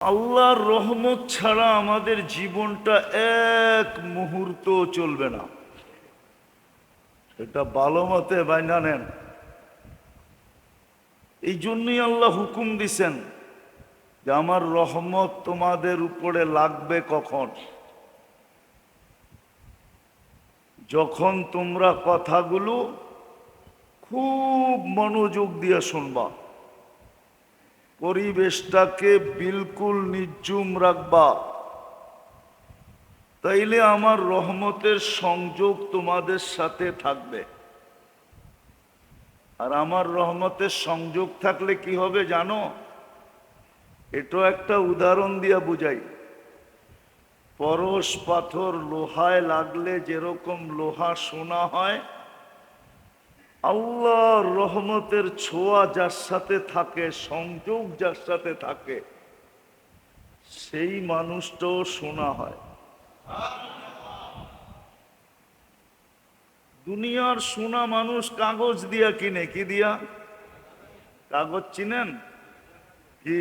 আল্লাহর রহমত ছাড়া আমাদের জীবনটা এক মুহূর্ত চলবে না। এটা ভালো মতে বাইনা নেন। এই জন্যই আল্লাহ হুকুম দিছেন যে আমার রহমত তোমাদের উপরে লাগবে কখন? যখন তোমরা কথাগুলো খুব মনোযোগ দিয়ে শুনবা। পরিবেশটাকে বিলকুল নির্জুম রাখবা। তাইলে আমার রহমতের সংযোগ তোমাদের সাথে থাকবে। আর আমার রহমতের সংযোগ থাকলে কি হবে জানো? এটা একটা উদাহরণ দিয়া বুঝাই। পরশ পাথর লোহায় লাগলে যেরকম লোহা সোনা হয় আল্লাহর রহমতের ছোঁয়া যার সাথে থাকে, সংযোগ যার সাথে থাকে, সেই মানুষটাও শোনা হয়। দুনিয়ার শোনা মানুষ কাগজ দিয়া কিনে, কি দিয়া? কাগজ চিনেন? কি?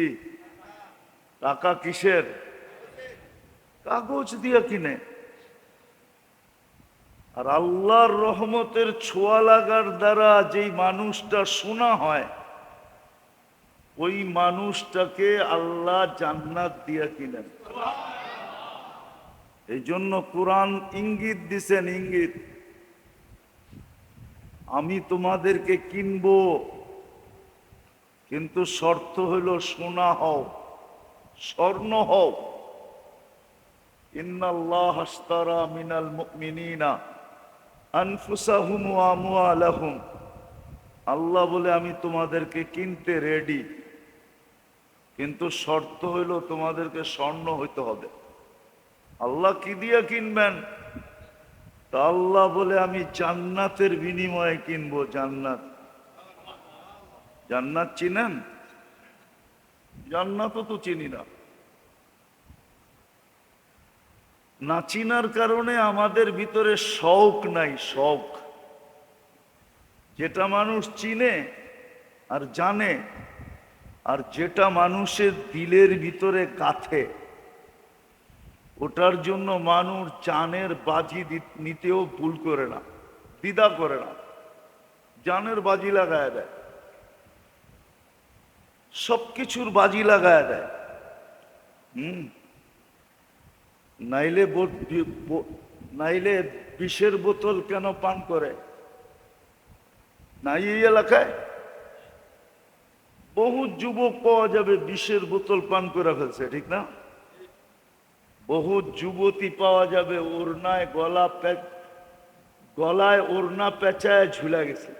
টাকা কিসের? কাগজ দিয়া কিনে। আর আল্লাহর রহমতের ছোঁয়া লাগার দ্বারা যেই মানুষটা শোনা হয়, ওই মানুষটাকে আল্লাহ জান্নাত দিয়া কিনেন এই জন্য কোরআন ইঙ্গিত দিছেন, ইঙ্গিত, আমি তোমাদেরকে কিনবো, কিন্তু শর্ত হইল সোনা হও, স্বর্ণ হও। ইন্নাল্লাহ হাস্তারা মিনাল মুমিনিনা। আল্লাহ বলে, আমি তোমাদেরকে কিনতে রেডি কিন্তু শর্ত হইল, তোমাদেরকে স্বর্ণ হইতে হবে। আল্লাহ কি দিয়া কিনবেন? তা আল্লাহ বলে, আমি জান্নাতের বিনিময়ে কিনবো, জান্নাত। জান্নাত চিনেন? জান্নাতও তো চিনি না। না চিনার কারণে আমাদের ভিতরে শখ নাই শখ যেটা মানুষ চিনে আর জানে আর যেটা মানুষের দিলের ভিতরে গাথে ওটার জন্য মানুষ জানের বাজি নিতেও ভুল করে না, দ্বিধা করে না, জানের বাজি লাগায় দেয়। সবকিছুর বাজি লাগায় দেয়। হুম? নাইলে নাইলে বিষের বোতল কেন পান করে? নাই এই এলাকায়? বহু যুবক পাওয়া যাবে বিষের বোতল পান করে ফেলছে, ঠিক না? বহু যুবতী পাওয়া যাবে ওড়নায় গলা গলায় ওড়না পেঁচায় ঝুলা গেছে।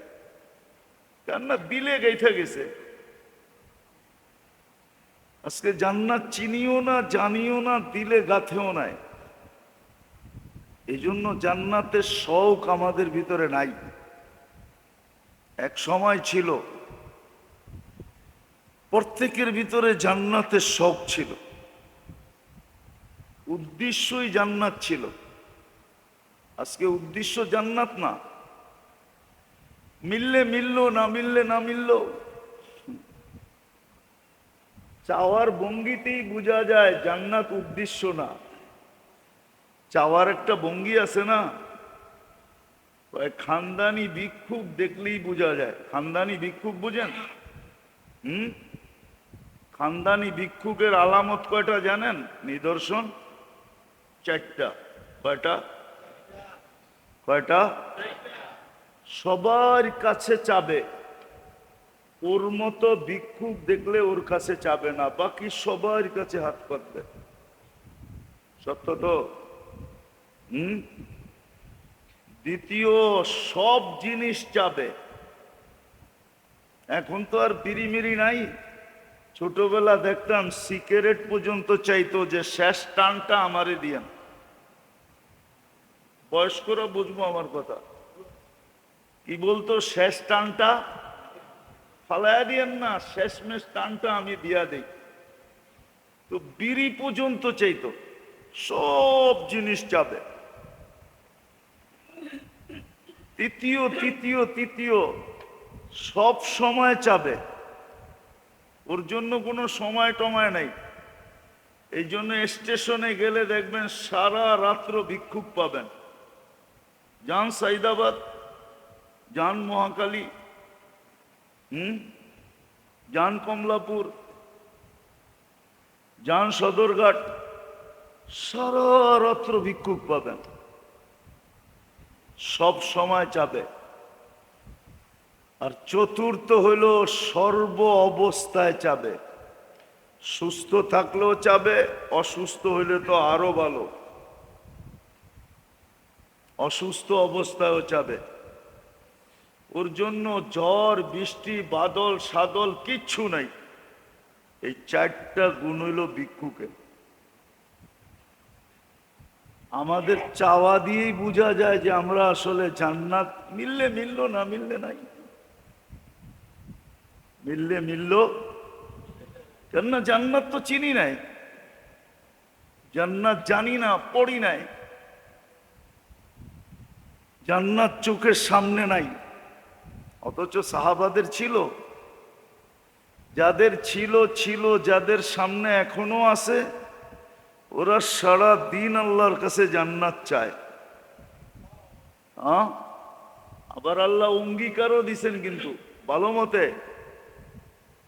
কেননা দিলে গেইথা গেছে। আজকে জান্নাত চিনিও না, জানিও না, দিলে গাথেও নাই। এই জন্য জান্নাতের শখ আমাদের ভিতরে নাই। এক সময় ছিল, প্রত্যেকের ভিতরে জান্নাতের শখ ছিল। উদ্দেশ্যই জান্নাত ছিল। আজকে উদ্দেশ্য জান্নাত না। মিললে মিললো, না মিললে না মিললো চাওয়ার ভঙ্গিতেই বোঝা যায় জান্নাত উদ্দেশ্য না। চাওয়ার একটা ভঙ্গি আছে না? খানদানি ভিক্ষুক দেখলেই বোঝা যায়। খানদানি ভিক্ষুক বুঝেন? হুম? খানদানি ভিক্ষুকের আলামত কয়টা জানেন? নিদর্শন? চারটা। কয়টা? কয়টা? সবার কাছে চাবে। ওর মতো ভিক্ষুক দেখলে ওর কাছে চাবে না, বাকি সবার কাছে হাত পাতবে। সত্য তো? হম? দ্বিতীয়, সব জিনিস চাবে এখন তো আর পিরিমিরি নাই। ছোটবেলা দেখতাম সিগারেট পর্যন্ত চাইতো যে শেষ টানটা আমারে দিয়েন। বয়স্করা বুঝব আমার কথা। কি বলতো, শেষ টানটা? ফালাইয়া দিয়েন না, শেষমেশ টানটা আমি দিয়া দেই। তো বিড়ি পর্যন্ত চাইতো, সব জিনিস চাবে তৃতীয় তৃতীয় তৃতীয়, সব সময় চাবে। ওর জন্য কোনো সময় টময় নাই। এই জন্য স্টেশনে গেলে দেখবেন সারা রাত্র ভিক্ষুক পাবেন। যান সাইদাবাদ, যান মহাকালী হুম? যান কমলাপুর যান সদরঘাট, সারা রাত্র ভিক্ষুক পাবেন। সব সময় চাবে আর চতুর্থ হইল সর্ব অবস্থায় চাবে সুস্থ থাকলেও চাবে অসুস্থ হইলে তো আরও ভালো। অসুস্থ অবস্থায়ও চাবে ওর জন্য ঝড় বৃষ্টি, বাদল, সাদল কিচ্ছু নাই। এই চারটা গুণ হইল ভিক্ষুকে। আমাদের চাওয়া দিয়েই বোঝা যায় যে আমরা আসলে জান্নাত মিললে মিললো না মিললে নাই। মিললে মিললো, কেননা জান্নাত তো চিনি নাই। জান্নাত জানি না, পড়ি নাই। জান্নাত চোখের সামনে নাই। অথচ সাহাবাদের ছিল। যাদের ছিল ছিল, যাদের সামনে এখনও আছে, ওরা সারা দিন আল্লাহর কাছে জান্নাত চায়। আবার আল্লাহ অঙ্গীকারও দিছেন কিন্তু, ভালো মতে।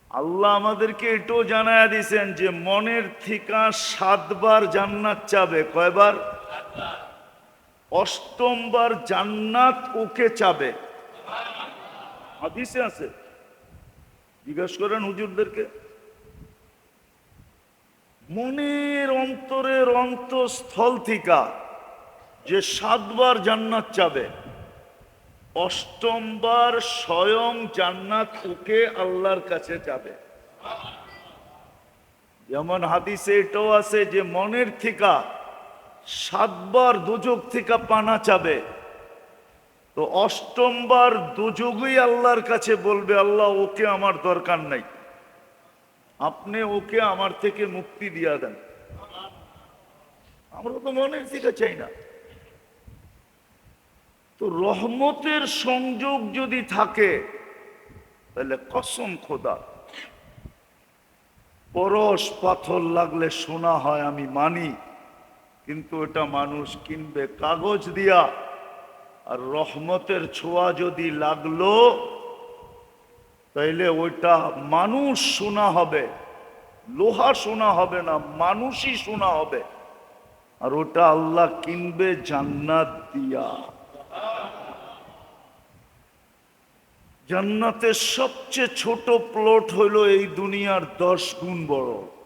আল্লাহ আমাদেরকে এটাও জানায় দিছেন যে, মনের থিকা সাতবার জান্নাত চাবে। কয়বার? অষ্টমবার জান্নাত ওকে চাবে। হাদিসে আছে। জিজ্ঞাসা করেন হুজুরদেরকে, মনের অন্তরের অন্তঃস্থল থিকা যে সাতবার জান্নাত চাবে, অষ্টমবার স্বয়ং জান্নাত ওকে আল্লাহর কাছে যাবে যেমন হাদিসে এটাও আছে যে মনের থিকা সাতবার দুযোগ থেকে পানা চাবে তো অষ্টমবার দুযোগই আল্লাহর কাছে বলবে, আল্লাহ, ওকে আমার দরকার নাই। আপনি ওকে আমার থেকে মুক্তি দিয়া দেন। আমরা তো মনের থেকে চাই না। তো রহমতের সংযোগ যদি থাকে, তাহলে কসম খোদা, পরশ পাথর লাগলে শোনা হয়, আমি মানি। কিন্তু এটা মানুষ কিনবে কাগজ দিয়া। রহমতের ছোঁয়া যদি লাগল, তাইলে ওইটা মানুষ শোনা হবে, লোহা শোনা হবে না, মানুষই শোনা হবে। আর ওটা আল্লাহ কিনবে জান্নাত দিয়া। জান্নাতের সবচেয়ে ছোট প্লট হইল এই দুনিয়ার দশ গুণ বড়।